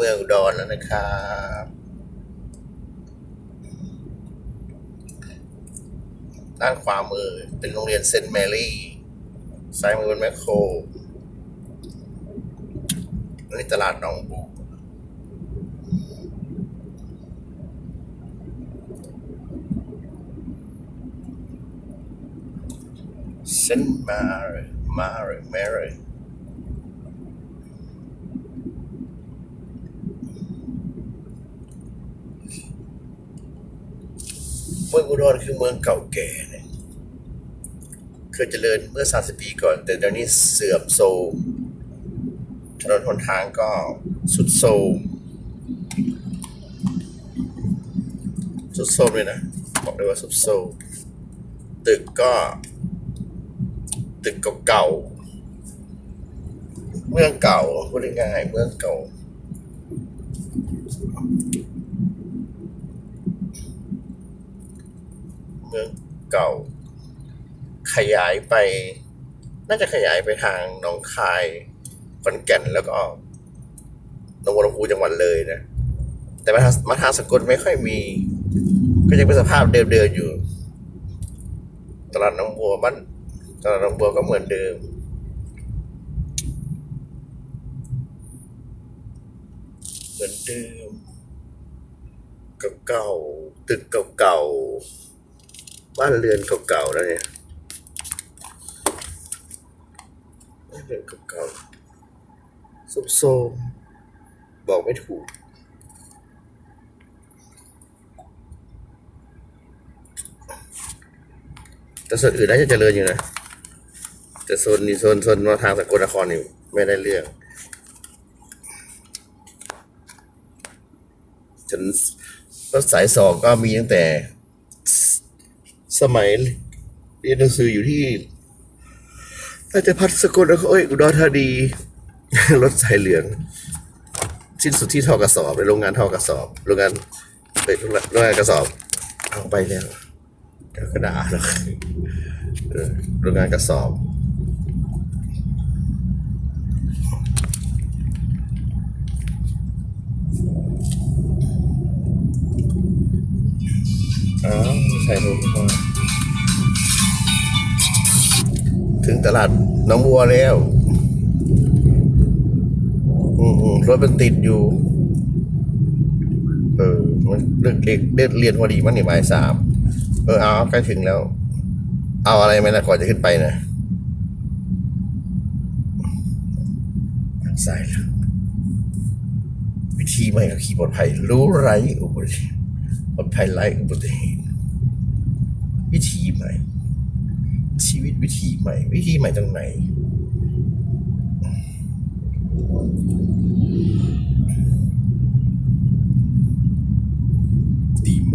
เมืองอุดรแล้วนะครับด้านขวามือเป็นโรงเรียนเซนต์แมรี่ซ้ายมือเป็นแมคโครนนี้ตลาดหนองบูเซนต์มารีมารีแมรีเมืองอุดรคือเมืองเก่าแก่เนี่ยเคยเจริญเมื่อ 30 ปีก่อน แต่เดี๋ยวนี้เสื่อมโทรมถนนหนทางก็สุดโทรมสุดโทรมเลยนะ บอกเลยว่าสุดโทรมตึกก็ ตึกเก่าเมืองเก่าพูดง่ายๆเมืองเก่า เมืองเก่า ขยายไป น่าจะขยายไปทางหนองคายขอนแก่นแล้วก็หนองบัวลำพูจังหวัดเลยนะ แต่มาทางมาทางสกลไม่ค่อยมี ก็ยังเป็นสภาพเดิมๆอยู่ ตลาดหนองบัวบ้านตลาดหนองบัวก็เหมือนเดิมเหมือนเดิมเก่าๆตึกเก่าๆ บ้านเรือนเก่าๆแล้วเนี่ยบ้านเรือนเก่าๆซุบโซมบอกไม่ถูกแต่ส่วนอื่นน่าจะเจริญอยู่นะแต่โซนนี้โซนโซนมาทางสกลนครนี่ไม่ได้เรื่องจนรถสายสองก็มีตั้งแต่ สมัยเรียนหนังสืออยู่ที่ราชพัฒสกลนครเอ้ยอุดรธานีรถสายเหลือง สิ้นสุดที่ทอกระสอบในโรงงานทอกระสอบโรงงานเป็นโรงงานกระสอบเอาไปแล้วกระดาษโรงงานกระสอบอ๋อใส่ถุงพอ ถึงตลาดหน้องบัวแล้ว อืมรถมันติดอยู่ เออ มันเลิกเด็กเลิกเรียนพอดีมันนี่บ่ายสาม เออ เอาใกล้ถึงแล้ว เอาอะไรไหมนะก่อนจะขึ้นไปนะใส่แล้ววิธีใหม่กับขี่ปลอดภัย รู้ไรอุบัติเหตุปลอดภัยไรอุบัติเหตุวิธีใหม่ ชีวิตวิธีใหม่ วิธีใหม่ตรงไหน ดีโม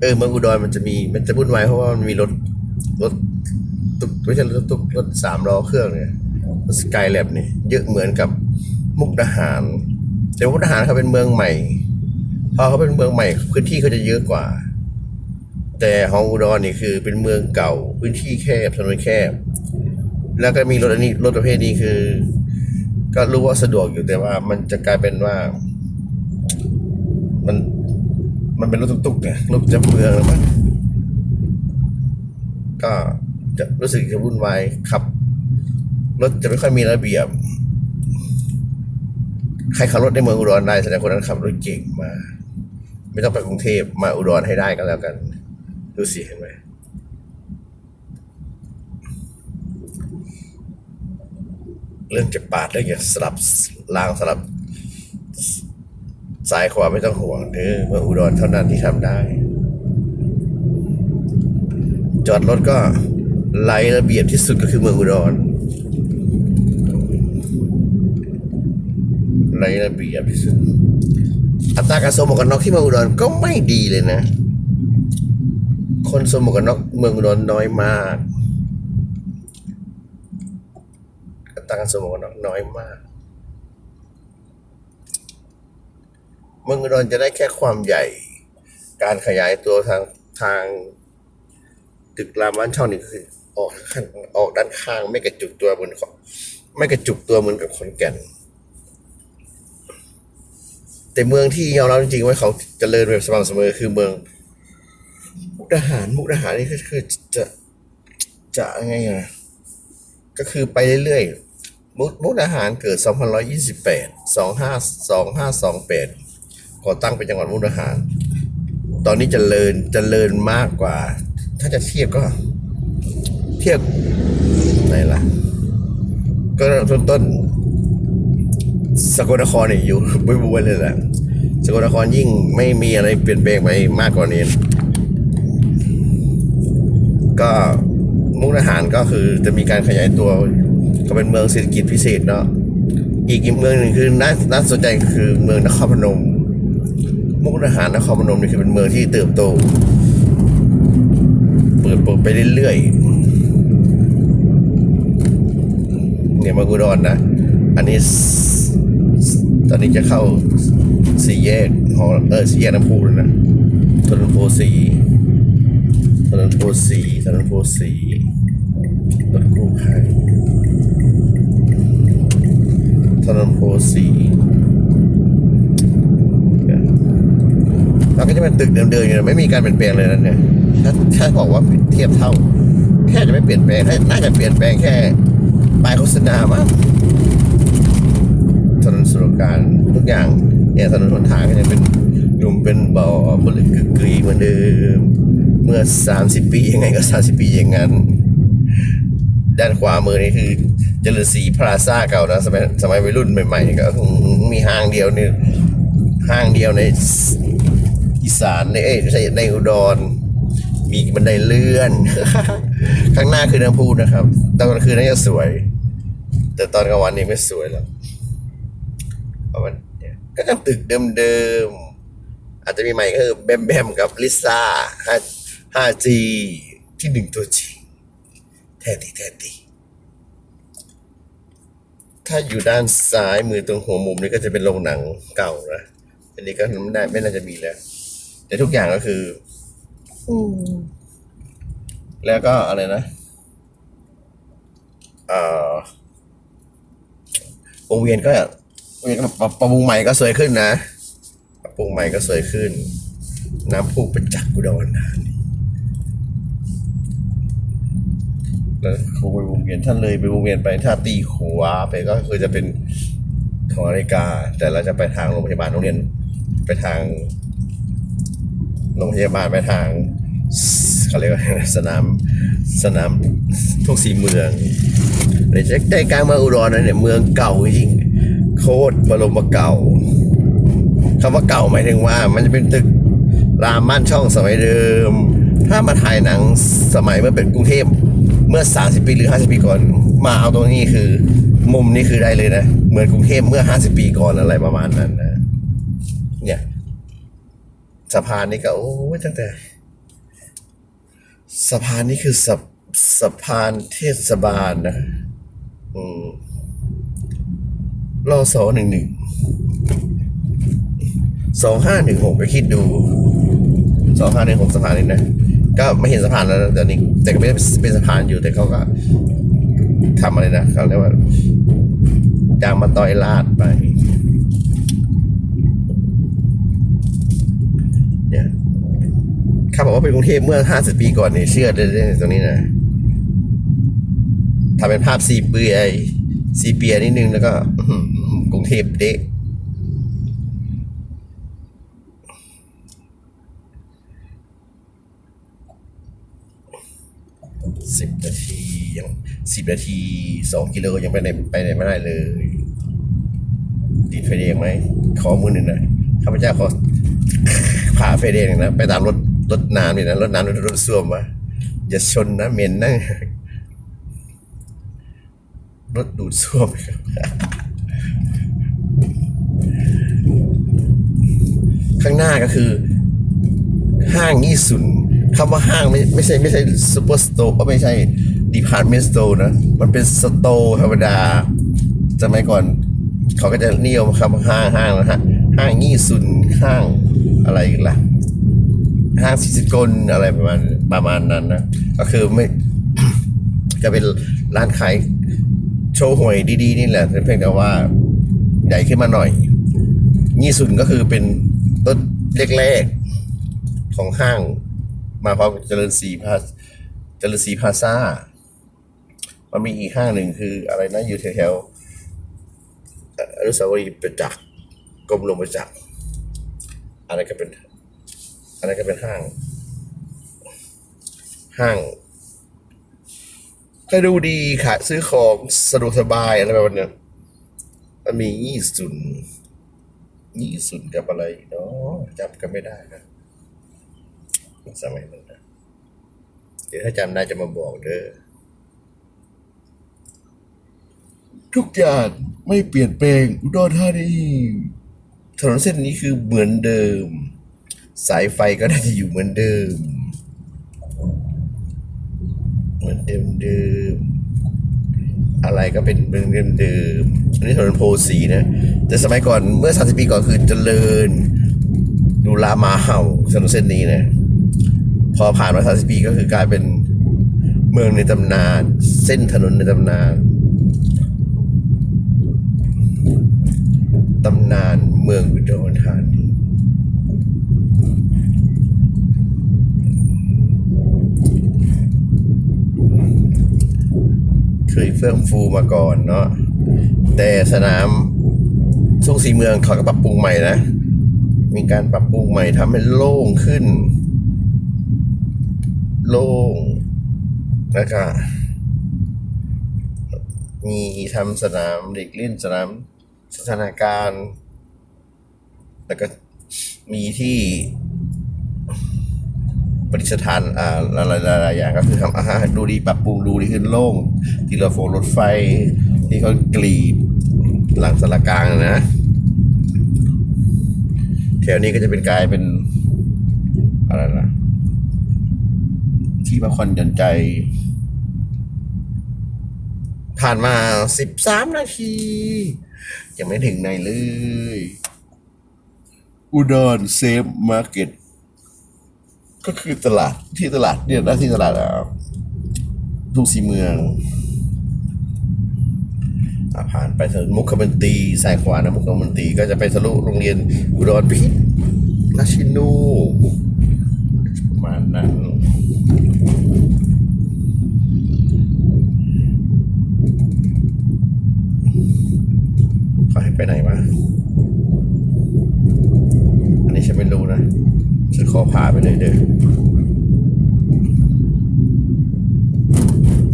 เออเมืองอุดรมันจะมีมันจะวุ่นวายเพราะว่ามันมีรถรถตุกไม่ใช่รถตุกรถสามล้อเครื่องเนี่ยสกายแลบเนี่ยเยอะเหมือนกับมุกดาหาร แต่มุกดาหารเขาเป็นเมืองใหม่ พอเขาเป็นเมืองใหม่ พื้นที่เขาจะเยอะกว่า แต่ของอุดรนี่คือเป็นเมืองเก่า พื้นที่แคบถนนแคบ แล้วก็มีรถอันนี้รถประเภทนี้คือ ก็รู้ว่าสะดวกอยู่แต่ว่า มันจะกลายเป็นว่า มันมันเป็นรถตุ๊กๆเนี่ยรถจำเมืองแล้วมันก็จะรู้สึกจะวุ่นวายขับรถจะไม่ค่อยมีระเบียบ ใครขับรถในเมืองอุดรได้แสดงคนนั้นขับรถเก่งมา ไม่ต้องไปกรุงเทพมาอุดรให้ได้ก็แล้วกัน ดูสิเห็นไหมเรื่องจะปาดเรื่องจะสลับลางสลับซ้ายขวาไม่ต้องห่วงเด้อเมื่ออุดรเท่านั้นที่ทำได้ จอดรถก็ไล่ระเบียบที่สุดก็คือเมืองอุดร ไล่ระเบียบที่สุด อัตราการสวมหมวกกันน็อกที่เมืองอุดรก็ไม่ดีเลยนะ คนสวมหมวกกันน็อกเมืองอุดรน้อยมาก อัตราการสวมหมวกกันน็อกน้อยมาก เมืองอุดรจะได้แค่ความใหญ่ การขยายตัวทางทางตึกรามบ้านช่องนี่คือออกข้างออกด้านข้างไม่กระจุกตัวเหมือนไม่กระจุกตัวเหมือนกับขอนแก่น แต่เมืองที่ยอมรับจริงๆว่าเขาเจริญแบบสม่ำเสมอคือเมือง มุกดาหารมุกดาหารนี่ก็คือจะจะยังไงอะก็คือไปเรื่อยๆมุกมุกดาหารเกิด 2128 25 2528ก่อตั้งเป็นจังหวัดมุกดาหาร ตอนนี้เจริญเจริญมากกว่า ถ้าจะเทียบก็ เทียบไหนล่ะ ก็ต้นต้น สกลนครเนี่ยอยู่บุยบุยเลยแหละสกลนครยิ่งไม่มีอะไรเปลี่ยนแปลงไปมากกว่านี้ ก็มุกดาหารก็คือจะมีการขยายตัวก็เป็นเมืองเศรษฐกิจพิเศษเนาะอีกอีกเมืองหนึ่งคือน่าน่าสนใจคือเมืองนครพนม มุกดาหารนครพนมนี่คือเป็นเมืองที่เติบโต เปิดเปิดไปเรื่อยๆเนี่ยมากุดอนนะ อันนี้ อนนี้จะเข้าสี่แยกหอเออสี่แยกน้ำพุแล้วนะถนนโพสีถนนโพสีถนนโพสีรถกู้ภัยถนนโพสีเนี่ยแล้วก็จะเป็นตึกเดิมๆอยู่นะไม่มีการเปลี่ยนแปลงเลยนะเนี่ยถ้าถ้าบอกว่าเทียบเท่าแค่จะไม่เปลี่ยนแปลงน่าจะเปลี่ยนแปลงแค่ป้ายโฆษณามั้ง ถนนสุรการทุกอย่าง เนี่ยถนนหนทางก็ยังเป็นหลุมเป็นบ่อบลึกกึกกรีเหมือนเดิม เมื่อ 30 ปียังไงก็ 30 ปีอย่างนั้น ด้านขวามือนี่คือเจริญศรีพลาซ่าเก่านะสมัยสมัยวัยรุ่นใหม่ๆ ก็มีห้างเดียวนี่ห้างเดียวในอีสานในเอ้ยใช่ในอุดร มีบันไดเลื่อน ข้างหน้าคือน้ำพุนะครับ ตอนกลางคืนน่าจะสวย แต่ตอนกลางวันนี่ไม่สวยแล้วเพราะมัน ก็ตึกเดิมๆ อาจจะมีใหม่ก็คือแบมแบมกับลิซ่า 5G ที่หนึ่งตัวจริงแท้ตีแท้ตีถ้าอยู่ด้านซ้ายมือตรงหัวมุมนี่ก็จะเป็นโรงหนังเก่านะอันนี้ก็ไม่ได้ไม่น่าจะมีแล้ว แต่ทุกอย่างก็คืออแล้วก็อะไรนะเอ่อวงเวียนก็ ปรับปรุงใหม่ก็สวยขึ้นนะปรับปรุงใหม่ก็สวยขึ้น น้ำพุประจักษ์กุดรธานีแล้วคงไปวงเวียนท่านเลยไปวงเวียนไปถ้าตีขวาไปก็คือจะเป็นของนาฬิกา แต่เราจะไปทางโรงพยาบาลโรงเรียนไปทางโรงพยาบาลไปทางเขาเรียกว่าสนามสนามทุกสีเมืองในใจกลางเมืองอุดรนะเนี่ยเมืองเก่าจริง โคตรบรมเก่าคำว่าเก่าหมายถึงว่า มันจะเป็นตึกรามม่านช่องสมัยเดิม ถ้ามาถ่ายหนังสมัยเมื่อเป็นกรุงเทพเมื่อ 30 ปีหรือ 50 ปีก่อน มาเอาตรงนี้คือ มุมนี้คือได้เลยนะ เหมือนกรุงเทพเมื่อ 50 ปีก่อนอะไรประมาณนั้นนะเนี่ยสะพานนี่ก็โอ้ยตั้งแต่สะพานนี่คือสะสะพานเทศบาลนะ อืม รอสอหนึ่งหนึ่งสองห้าหนึ่งหกไปคิดดูสองห้าหนึ่งหกสะพานนี้นะ ก็ไม่เห็นสะพานแล้วแต่นี้แต่ก็ไม่ได้เป็นสะพานอยู่แต่เขาก็ทำอะไรนะเขาเรียกว่าจางมาต่อยลาดไปเนี่ยข้าบอกว่าเป็นกรุงเทพเมื่อห้าสิบปีก่อนเนี่ยเชื่อได้ตรงนี้นะทำเป็นภาพซีเปียซีเปียนิดนึงแล้วก็ ทพเดะสิบนาทียังสิบนาทีสองกิโลยังไปไหนไปไหนไม่ได้เลย ติดไฟแดงไหมขอมือหนึ่งหนะข้าพเจ้าขอผ่าไฟแดงนะ ไปตามรถรถน้ำนี่นะรถน้ำรถรถส้วมมาอย่าชนนะเหม็นนะรถดูดซ่วมครับ ข้างหน้าก็คือ ห้างยี่สุนคำว่าห้างไม่ไม่ใช่ไม่ใช่ซูเปอร์สโตร์ก็ไม่ใช่ดีพาร์ตเมนต์สโตร์นะมันเป็นสโตร์ธรรมดาสมัยก่อน เขาก็จะนิยมคำห้างห้างนะฮะห้างยี่สุนห้างอะไรอีกล่ะห้างซิซิกลอะไรประมาณประมาณนั้นนะ ก็คือไม่ก็เป็นร้านขายโชว์หวยดีๆ นี่แหละเพียงแต่ว่าใหญ่ขึ้นมาหน่อยยี่สุนก็คือเป็น แรกๆของห้าง มาพร้อมเจริญศรีพาเจริญศรีพาซ่า มันมีอีกห้างหนึ่งคืออะไรนะอยู่แถวๆเอ่ออนุสาวรีย์ประจักษ์กรมหลวงประจักษ์อะไรก็เป็นอะไรก็เป็นห้าง ห้างก็ดูดีขายซื้อของสะดวกสบายอะไรแบบเนี้ยมันมียี่สุน ยี่สุนกับอะไรเนาะจำกันไม่ได้นะสมัยนั้นนะเดี๋ยวถ้าจำได้จะมาบอกเด้อทุกอย่างไม่เปลี่ยนแปลงอุดรธานีถนนเส้นนี้คือเหมือนเดิม สายไฟก็น่าจะอยู่เหมือนเดิม เหมือนเดิมเดิม อะไรก็เป็นเหมือนเดิมเดิมอันนี้ถนนโพสีนะ แต่สมัยก่อนเมื่อ 30 ปีก่อนคือเจริญดูลามาเห่าถนนเส้นนี้นะ พอผ่านมา 30 ปีก็คือกลายเป็นเมืองในตำนาน เส้นถนนในตำนานตำนานเมืองอุดรธานี เคยเฟื่องฟูมาก่อนเนาะแต่สนามทุ่งสีเมืองเขาก็ปรับปรุงใหม่นะ มีการปรับปรุงใหม่ทำให้โล่งขึ้น โล่งแล้วก็มีทำสนามเด็กเล่นสนามสถานการณ์ แล้วก็มีที่ ประดิษฐานอ่าอะไรหลายๆอย่างก็คือทำอาหารดูดีปรับปรุงดูดีขึ้นโล่งที่เราโฟรถไฟที่เขากรีดหลังสารกลางนะแถวนี้ก็จะเป็นกลายเป็นอะไรนะที่พักผ่อนหย่อนใจ ผ่านมาสิบสามนาที ยังไม่ถึงไหนเลย อุดรเซฟมาร์เก็ต ก็คือตลาดที่ตลาดเนี่ยนะที่ตลาดอะทุ่งสีเมืองผ่านไปถนนมุขมันตรีสายขวานะมุขมันตรีก็จะไปทะลุโรงเรียนอุดรพิษราชินูประมาณนั้นเขาให้ไปไหนวะ อันนี้ฉันไม่รู้นะ ฉันข อพาไปเลยเด้อ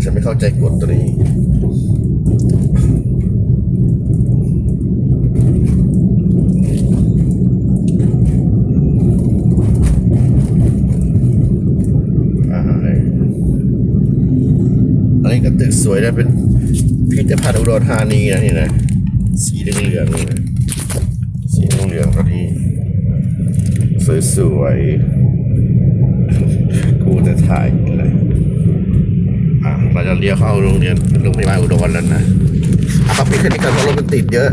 ฉันไม่เข้าใจกฎตัวนี้อันนี้ก็ตึกสวยนะเป็นพิพิธภัณฑ์อุดรธานีนะนี่นะสีเหลืองๆนี่นะสีเหลืองๆตัวนี้ สวยๆ กูจะถ่ายอะไรอะเราจะเลี้ยวเข้าโรงเรียนโรงพยาบาลอุดรแล้วนะอะเขาปิดแค่นี้ก่อนเพราะรถมันติดเยอะ